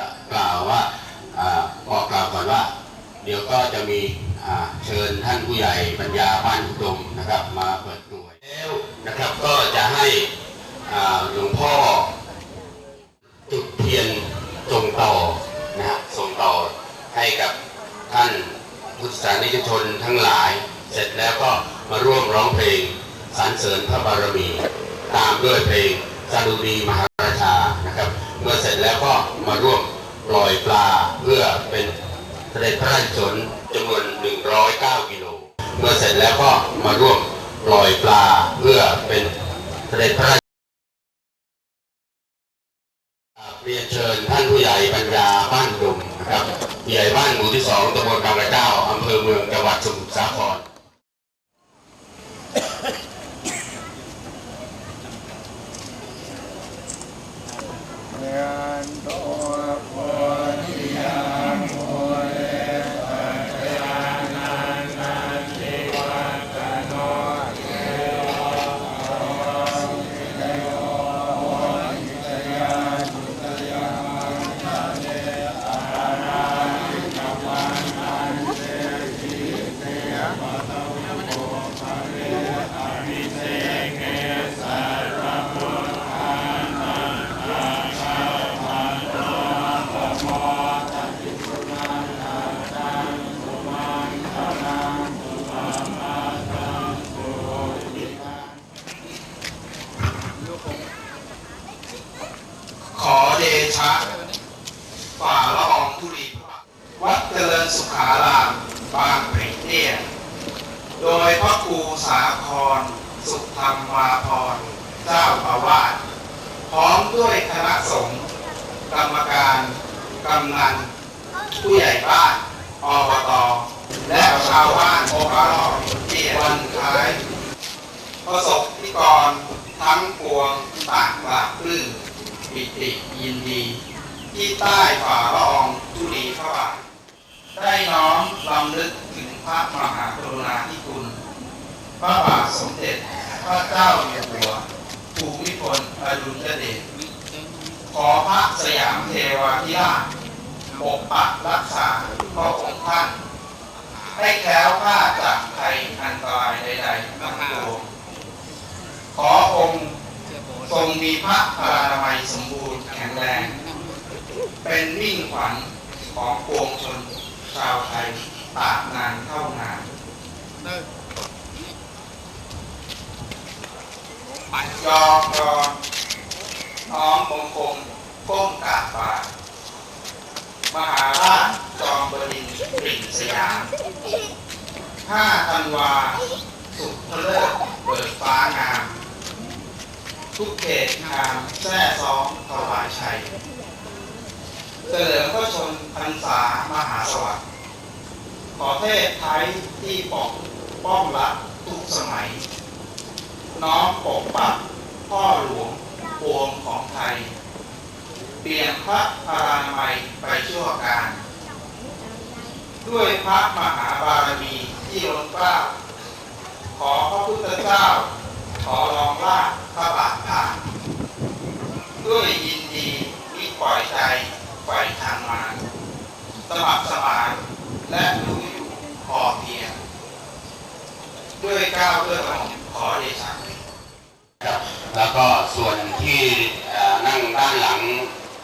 จะกล่าวว่าบอกกล่าวก่อนว่า เดี๋ยวก็จะมีเชิญท่านผู้ใหญ่ปัญญาบ้านอุดมนะครับมาเปิดหน่วยแล้วนะครับก็จะให้หลวงพ่อจุดเทียนส่งต่อนะฮะส่งต่อให้กับท่านพุทธศาสนิกชนทั้งหลาย เสร็จแล้วก็มาร่วมร้องเพลงสรรเสริญพระบารมี ตามด้วยเพลงสดุดีมหาราชานะครับ เมื่อเสร็จแล้วก็มาร่วม ปล่อยปลาเพื่อเป็นเสด็จพระราชกุศลจำนวน 109 กิโล เมื่อเสร็จแล้วก็มาร่วมปล่อยปลาเพื่อเป็นเสด็จพระราชเรียนเชิญท่านผู้ใหญ่ปัญญาบ้านดุมนะครับผู้ใหญ่บ้านหมู่ที่สองตำบลบางกระเจ้าอำเภอเมืองจังหวัดสมุทรสาคร ชะฝ่าละอองธุลีพระวัดเจริญสุขารามบางปรีเตี้ยโดยพระครูสาคร สุธรรมาพร เจ้าอาวาสพร้อมด้วยคณะสงฆ์กรรมการ กำนัน ผู้ใหญ่บ้านอบตและชาวบ้านโอปารอเตี้ยวันท้าย ประสบนิกรทั้งปวงต่างปราบปลื้ม ปิติยินดี ที่ใต้ฝ่าละอองธุลีพระบาทได้น้อมลำลึกถึงพระมหากรุณาธิคุณ พระบาทสมเด็จพระเจ้าอยู่หัวภูมิพลอดุลยเดชขอพระสยามเทวาธิราชปกปักรักษาพระองค์ท่าน ให้แคล้วคลาดจากภัยอันตรายใดๆทั้งปวง ขอองค์ทรงมี พระพลานามัยสมบูรณ์แข็งแรง เป็นมิ่งขวัญของปวงชนชาวไทยตราบนานเท่านานยอมรอน้อมคงคงก้มกราบบาทมหาราชจอมบดินทร์ปริ่งสยาม5ธันวา สุภเลิศเปิดฟ้างาม ทุกเขตงามแท้ซ้องถวายชัยเฉลิมพระชนพรรษามหาสวัสดิ์ขอเทศไทยที่ปกป้องรักทุกสมัย น้อมปกปักพ่อหลวงปวงของไทย เปลี่ยนพระพารานามัยไปชั่วการ ด้วยพระมหาบารมีที่ล้นเกล้าขอพระพุทธเจ้า ขอร้องลาพระบาทผ่านด้วยยินดีมิปล่อยใจปล่อยทางมาสมัครสมานและรู้อยู่พอเพียง ด้วยก้าวด้วยกระหม่อมขอเดชะครับแล้วก็ส่วนที่นั่งด้านหลัง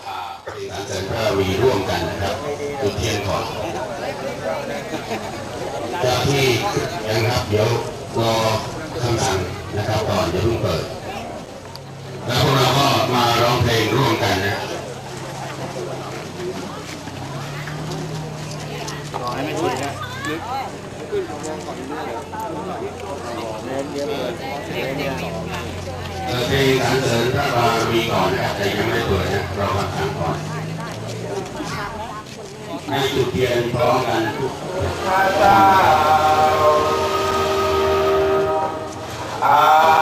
อ่าเพลงสรรเสริญพระบารมีร่วมกันนะครับจุดเทียนก่อนเจ้าที่ยังครับเดี๋ยวรอคำสั่งนะครับ ก่อนจะเพิ่งเปิด แล้วพวกเราก็มาร้องเพลงร่วมกันนะเออเพลงสรรเสริญพระบารมีก่อนนะครับแต่ยังไม่เปิดนะรอคำสั่งก่อนให้จุดเทียนพร้อมกันทุกพระเจ้าเอามา